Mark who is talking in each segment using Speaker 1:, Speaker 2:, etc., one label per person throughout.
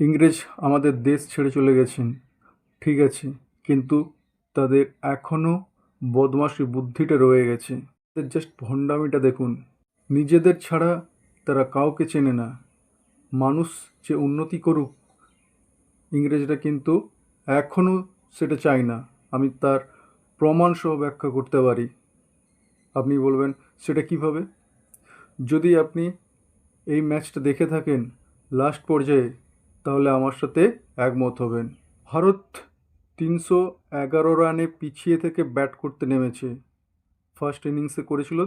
Speaker 1: ইংরেজ আমাদের দেশ ছেড়ে চলে গেছেন, ঠিক আছে, কিন্তু তাদের এখনও বদমাশি বুদ্ধিটা রয়ে গেছে। তাদের জাস্ট ভণ্ডামিটা দেখুন। নিজেদের ছাড়া তারা কাউকে চেনে না। মানুষ যে উন্নতি করুক, ইংরেজরা কিন্তু এখনও সেটা চায় না। আমি তার প্রমাণ সহ ব্যাখ্যা করতে পারি। আপনি বলবেন, সেটা কীভাবে? যদি আপনি এই ম্যাচটা দেখে থাকেন, লাস্ট পর্যায়ে তাহলে আমার সাথে একমত হবেন। ভারত তিনশো এগারো রানে পিছিয়ে থেকে ব্যাট করতে নেমেছে। ফার্স্ট ইনিংসে করেছিল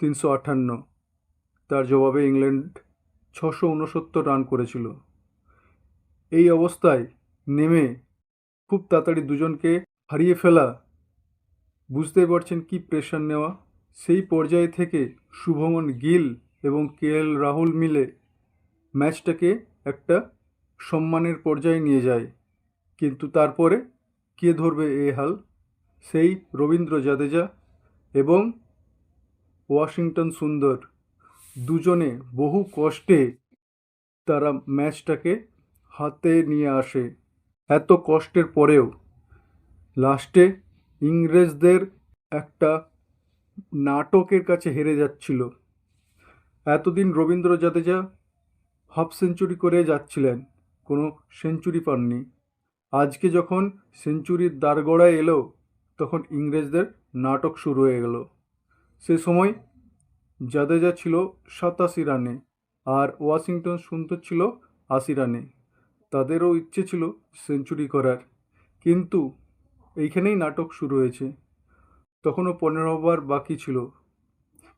Speaker 1: তিনশো আটান্ন। তার জবাবে ইংল্যান্ড ছশো উনসত্তর রান করেছিল। এই অবস্থায় নেমে খুব তাড়াতাড়ি দুজনকে হারিয়ে ফেলা, বুঝতেই পারছেন কি প্রেশার নেওয়া। সেই পর্যায় থেকে শুভমন গিল এবং কে এল রাহুল মিলে ম্যাচটাকে একটা সম্মানের পর্যায়ে নিয়ে যায়। কিন্তু তারপরে কে ধরবে এ হাল? সেই রবীন্দ্র জাদেজা এবং ওয়াশিংটন সুন্দর দুজনে বহু কষ্টে তারা ম্যাচটাকে হাতে নিয়ে আসে। এত কষ্টের পরেও লাস্টে ইংরেজদের একটা নাটকের কাছে হেরে যাচ্ছিল। এতদিন রবীন্দ্র জাদেজা হাফ সেঞ্চুরি করে যাচ্ছিলেন, কোনো সেঞ্চুরি পাননি। আজকে যখন সেঞ্চুরির দ্বারগড়ায় এলো, তখন ইংরেজদের নাটক শুরু হয়ে গেল। সে সময় জাদেজা ছিল সাতাশি রানে আর ওয়াশিংটন সুন্দর ছিল আশি রানে। তাদেরও ইচ্ছে ছিল সেঞ্চুরি করার। কিন্তু এইখানেই নাটক শুরু হয়েছে। তখনও পনেরো ওভার বাকি ছিল।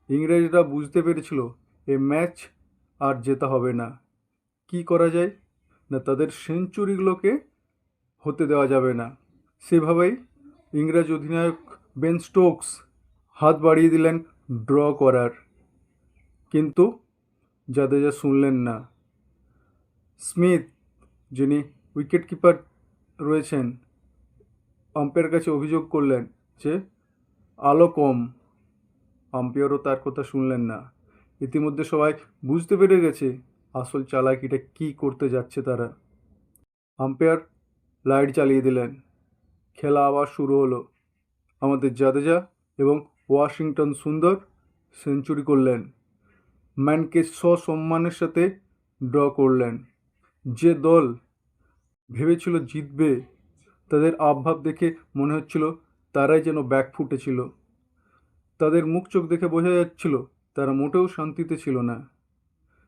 Speaker 1: ইংরেজরা বুঝতে পেরেছিল, এ ম্যাচ আর জেতা হবে না। কি করা যায়? না, তাদের সেঞ্চুরিগুলোকে হতে দেওয়া যাবে না। সেভাবেই ইংরেজ অধিনায়ক বেন স্টোকস হাত বাড়িয়ে দিলেন ড্র করার। কিন্তু জাদেজা শুনলেন না। স্মিথ, যিনি উইকেট কিপার রয়েছেন আম্পায়ার কাছে অভিযোগ করলেন যে আলো কম। আম্পায়ারও তার কথা শুনলেন না। ইতিমধ্যে সবাই বুঝতে পেরে গেছে আসল চালাকিটা কী করতে যাচ্ছে তারা? আম্পায়ার লাইট চালিয়ে দিলেন। খেলা আবার শুরু হলো। আমাদের জাদেজা এবং ওয়াশিংটন সুন্দর সেঞ্চুরি করলেন। ম্যানকে সসম্মানের সাথে ড্র করলেন। যে দল ভেবেছিল জিতবে, তাদের আবভাব দেখে মনে হচ্ছিল তারাই যেন ব্যাক ফুটেছিল তাদের মুখ চোখ দেখে বোঝা যাচ্ছিল তারা মোটেও শান্তিতে ছিল না।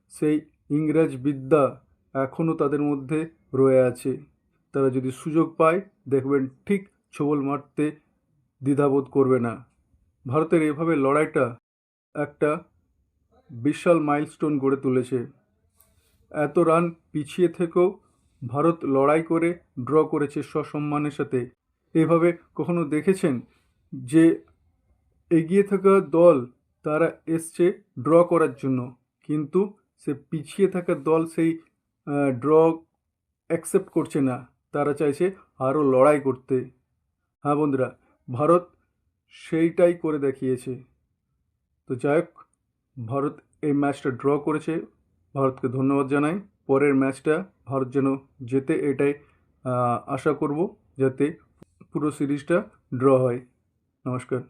Speaker 1: সেই ইংরেজ বিদ্যা এখনও তাদের মধ্যে রয়ে আছে। তারা যদি সুযোগ পায়, দেখবেন ঠিক ছোবল মারতে দ্বিধাবোধ করবে না। ভারতের এভাবে লড়াইটা একটা বিশাল মাইলস্টোন গড়ে তুলেছে। এত রান পিছিয়ে থেকেও ভারত লড়াই করে ড্র করেছে সসম্মানের সাথে। এভাবে কখনো দেখেছেন যে এগিয়ে থাকা দল তারা এসছে ড্র করার জন্য? কিন্তু সে পিছিয়ে থাকা দল সেই ড্র অ্যাকসেপ্ট করছে না। তারা চাইছে আরও লড়াই করতে। হ্যাঁ বন্ধুরা, ভারত সেইটাই করে দেখিয়েছে। তো যাই হোক, ভারত এই ম্যাচটা ড্র করেছে। ভারতকে ধন্যবাদ জানাই। পরের ম্যাচটা ভারত যেন জেতে এটাই আশা করব, যাতে পুরো সিরিজটা ড্র হয়। নমস্কার।